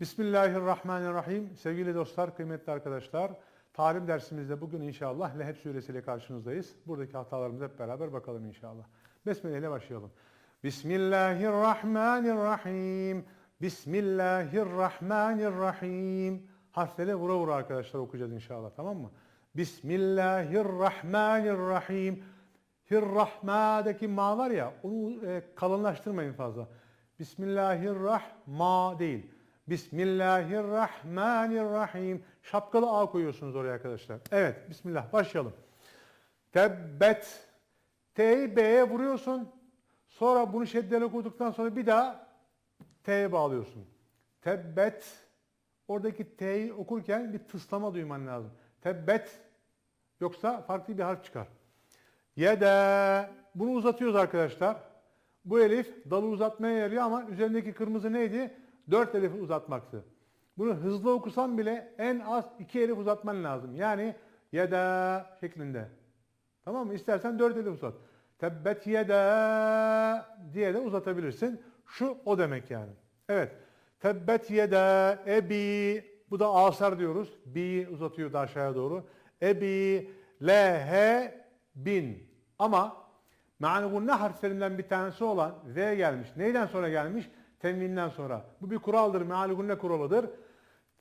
Bismillahirrahmanirrahim. Sevgili dostlar, kıymetli arkadaşlar. Talim dersimizde bugün inşallah Leheb suresiyle karşınızdayız. Buradaki hatalarımızı hep beraber bakalım inşallah. Besmele ile başlayalım. Bismillahirrahmanirrahim. Bismillahirrahmanirrahim. Harfleri vura vura arkadaşlar okuyacağız inşallah tamam mı? Bismillahirrahmanirrahim. Hirrahma'daki ma var ya onu e, kalınlaştırmayın fazla. Bismillahirrahma değil. Bismillahirrahmanirrahim. Şapkalı A koyuyorsunuz oraya arkadaşlar. Evet, Bismillah. Başlayalım. Tebbet. T'yi B'ye vuruyorsun. Sonra bunu şeddeli okuduktan sonra bir daha T'ye bağlıyorsun. Tebbet. Oradaki T'yi okurken bir tıslama duyman lazım. Tebbet. Yoksa farklı bir harf çıkar. Yede. Bunu uzatıyoruz arkadaşlar. Bu elif dalı uzatmaya yarıyor ama üzerindeki kırmızı neydi? Dört elifi uzatmaktı. Bunu hızlı okusan bile en az iki elif uzatman lazım. Yani yede şeklinde. Tamam mı? İstersen dört elif uzat. Tebbet yede diye de uzatabilirsin. Şu o demek yani. Evet. Tebbet yede ebi bu da asar diyoruz. Bi uzatıyor da aşağıya doğru. Ebi lehe bin. Ama me'ani gunne harflerinden bir tanesi olan V gelmiş. Neyden sonra gelmiş? Tenvinden sonra. Bu bir kuraldır. Me'ani gunne kuralıdır.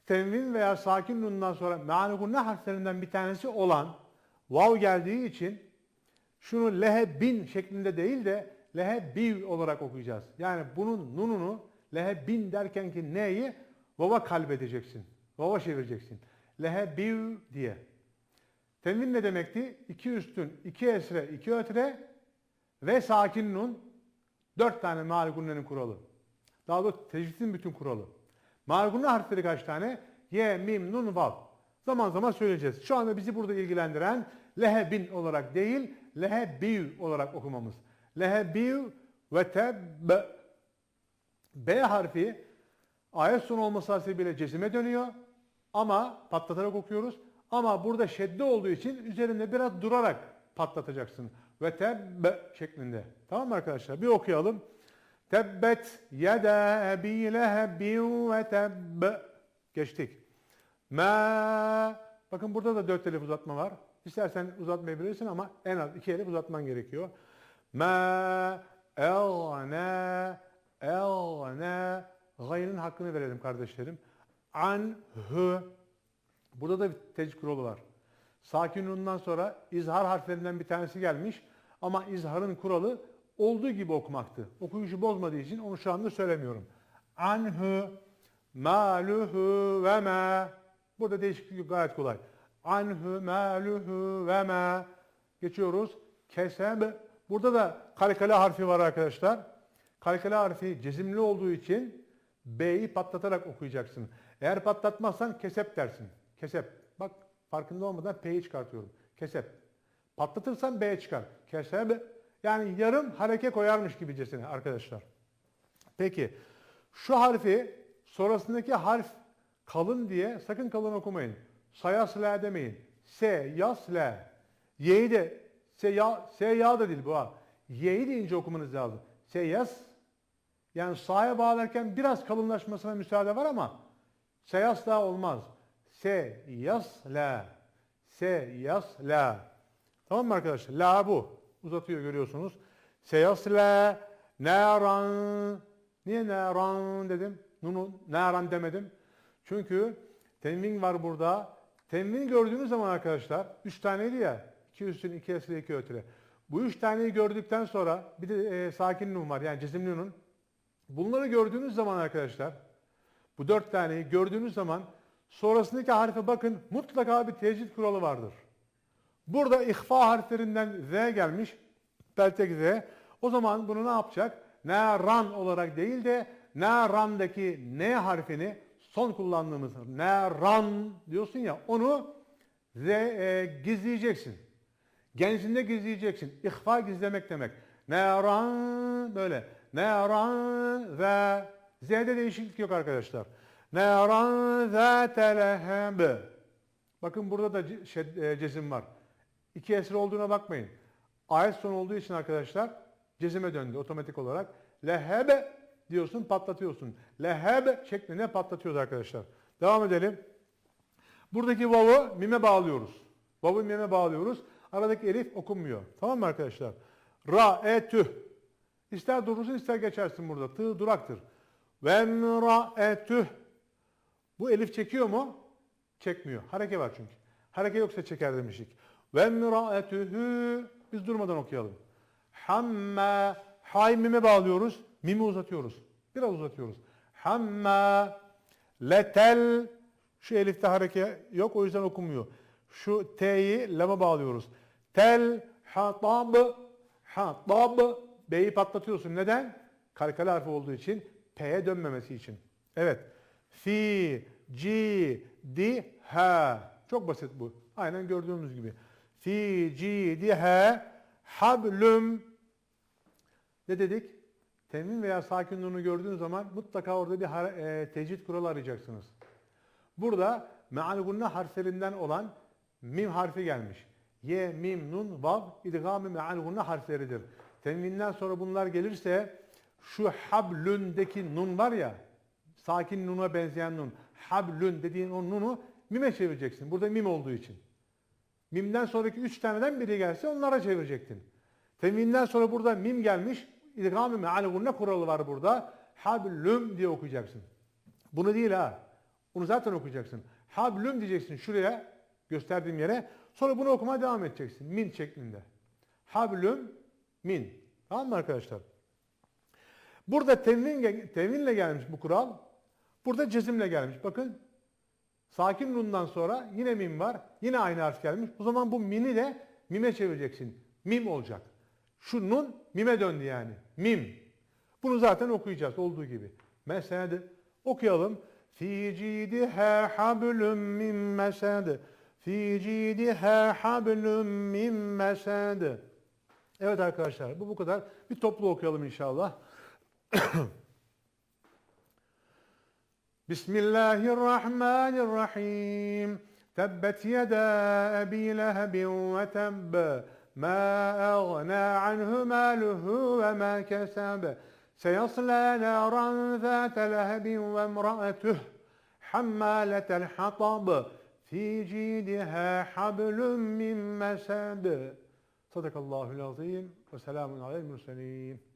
Tenvin veya sakin nundan sonra me'ani gunne harflerinden bir tanesi olan vav geldiği için şunu lehe bin şeklinde değil de lehe biv olarak okuyacağız. Yani bunun nununu lehe bin derken ki neyi? Vava kalbedeceksin. Vava çevireceksin. Lehe biv diye. Tenvin ne demekti? İki üstün, iki esre, iki ötre ve sakin nun. Dört tane malikunnenin kuralı. Daha doğrusu tecvidin bütün kuralı. Malikunne harfleri kaç tane? Ye, mim, nun, vav. Zaman zaman söyleyeceğiz. Şu anda bizi burada ilgilendiren lehebin olarak değil, lehebiv olarak okumamız. Lehebiv ve teb B harfi ayet sonu olması hasebiyle cezime dönüyor. Ama patlatarak okuyoruz. Ama burada şedde olduğu için üzerinde biraz durarak patlatacaksın. Ve tebbe şeklinde. Tamam mı arkadaşlar? Bir okuyalım. Tebbet yede ebi lehebin ve tebbe. Geçtik. Ma. Bakın burada da dört elif uzatma var. İstersen uzatmayabilirsin ama en az iki elif uzatman gerekiyor. Ma elne elne gayrın hakkını verelim kardeşlerim. An hı Burada da bir kuralı var. Sakin nundan sonra izhar harflerinden bir tanesi gelmiş ama izharın kuralı olduğu gibi okumaktı. Okuyuşu bozmadığı için onu şu anda söylemiyorum. Anhu, maluhu ve ma. Burada değişiklik gayet kolay. Anhu, maluhu ve ma. Geçiyoruz. Keseb. Burada da kalkale harfi var arkadaşlar. Kalkale harfi cezimli olduğu için B'yi patlatarak okuyacaksın. Eğer patlatmazsan kesep dersin. Kesep. Bak farkında olmadan P'yi çıkartıyorum. Kesep. Patlatırsan B çıkar. Kesep. Yani yarım hareke koyarmış gibicesine arkadaşlar. Peki şu harfi sonrasındaki harf kalın diye sakın kalın okumayın. Sayas la demeyin. S, yas, la. Y'yi de S, ya, S, ya da değil bu ha. Y'yi de ince okumanız lazım. S, yas. Yani sağa bağlarken biraz kalınlaşmasına müsaade var ama seyas daha olmaz. Se yasla. Se yasla. Tamam mı arkadaşlar? La bu. Uzatıyor görüyorsunuz. Se yasla naran. Niye naran dedim? Nunu naran demedim. Çünkü tenvin var burada. Tenvin gördüğünüz zaman arkadaşlar üç taneydi ya. iki üstün, iki esre, iki ötüre. Bu üç taneyi gördükten sonra bir de e, sakin nun var yani cezimli nun. Bunları gördüğünüz zaman arkadaşlar bu dört taneyi gördüğünüz zaman Sonrasındaki harfe bakın mutlaka bir tecvid kuralı vardır. Burada ihfa harflerinden Z gelmiş. Peltek Z. O zaman bunu ne yapacak? Neran olarak değil de Neran'daki N harfini son kullandığımız Neran diyorsun ya onu Z e, gizleyeceksin. Gençinde gizleyeceksin. İhfa gizlemek demek. Neran böyle. Neran ve Z'de değişiklik yok arkadaşlar. Neran zâte leheb. Bakın burada da e, cezim var. İki esir olduğuna bakmayın. Ayet son olduğu için arkadaşlar cezime döndü otomatik olarak. Lehebe diyorsun patlatıyorsun. Leheb şeklinde patlatıyoruz arkadaşlar. Devam edelim. Buradaki vav'u mime bağlıyoruz. Vav'u mime bağlıyoruz. Aradaki elif okunmuyor. Tamam mı arkadaşlar? Ra, e, tüh. İster durursun ister geçersin burada. Tığ duraktır. Ve ra, e, tüh. Bu elif çekiyor mu? Çekmiyor. Hareke var çünkü. Hareke yoksa çeker demiştik. Ve emraetühü biz durmadan okuyalım. Hamme hay mime bağlıyoruz. Mimi uzatıyoruz. Biraz uzatıyoruz. Hamme letel şu elifte hareke yok o yüzden okunmuyor. Şu t'yi lama bağlıyoruz. Tel hatab hatab b'yi patlatıyorsun. Neden? Kalkale harfi olduğu için p'ye dönmemesi için. Evet. Fi, ci, di, ha. Çok basit bu. Aynen gördüğümüz gibi. Fi, ci, di, ha. Hablüm. Ne dedik? Temin veya sakin nunu gördüğünüz zaman mutlaka orada bir e, kuralı arayacaksınız. Burada meal gunne harflerinden olan mim harfi gelmiş. Ye, mim, nun, vav, idgam-ı meal gunne harfleridir. Tenvinden sonra bunlar gelirse şu hablündeki nun var ya, sakin nuna benzeyen nun, hablün dediğin o nunu mime çevireceksin. Burada mim olduğu için. Mimden sonraki üç taneden biri gelse onlara çevirecektin. Tenvinden sonra burada mim gelmiş. İdgam-ı meal kuralı var burada. Hablüm diye okuyacaksın. Bunu değil ha. Bunu zaten okuyacaksın. Hablüm diyeceksin şuraya gösterdiğim yere. Sonra bunu okumaya devam edeceksin. Min şeklinde. Hablüm min. Tamam mı arkadaşlar? Burada tenvin, tenvinle gelmiş bu kural. Burada cezimle gelmiş. Bakın sakin nundan sonra yine mim var. Yine aynı harf gelmiş. O zaman bu mini de mime çevireceksin. Mim olacak. Şu nun mime döndü yani. Mim. Bunu zaten okuyacağız olduğu gibi. Mesela de okuyalım. Fi cidiha hablum min mesed. Fi cidiha hablum min mesed. Evet arkadaşlar bu bu kadar. Bir toplu okuyalım inşallah. بسم الله الرحمن الرحيم تبت يدا أبي لهب وتب ما أغنى عنه ماله وما كسب سيصلى نارا ذات لهب وامرأته حمالة الحطب في جيدها حبل من مسد صدق الله العظيم وسلام على المرسلين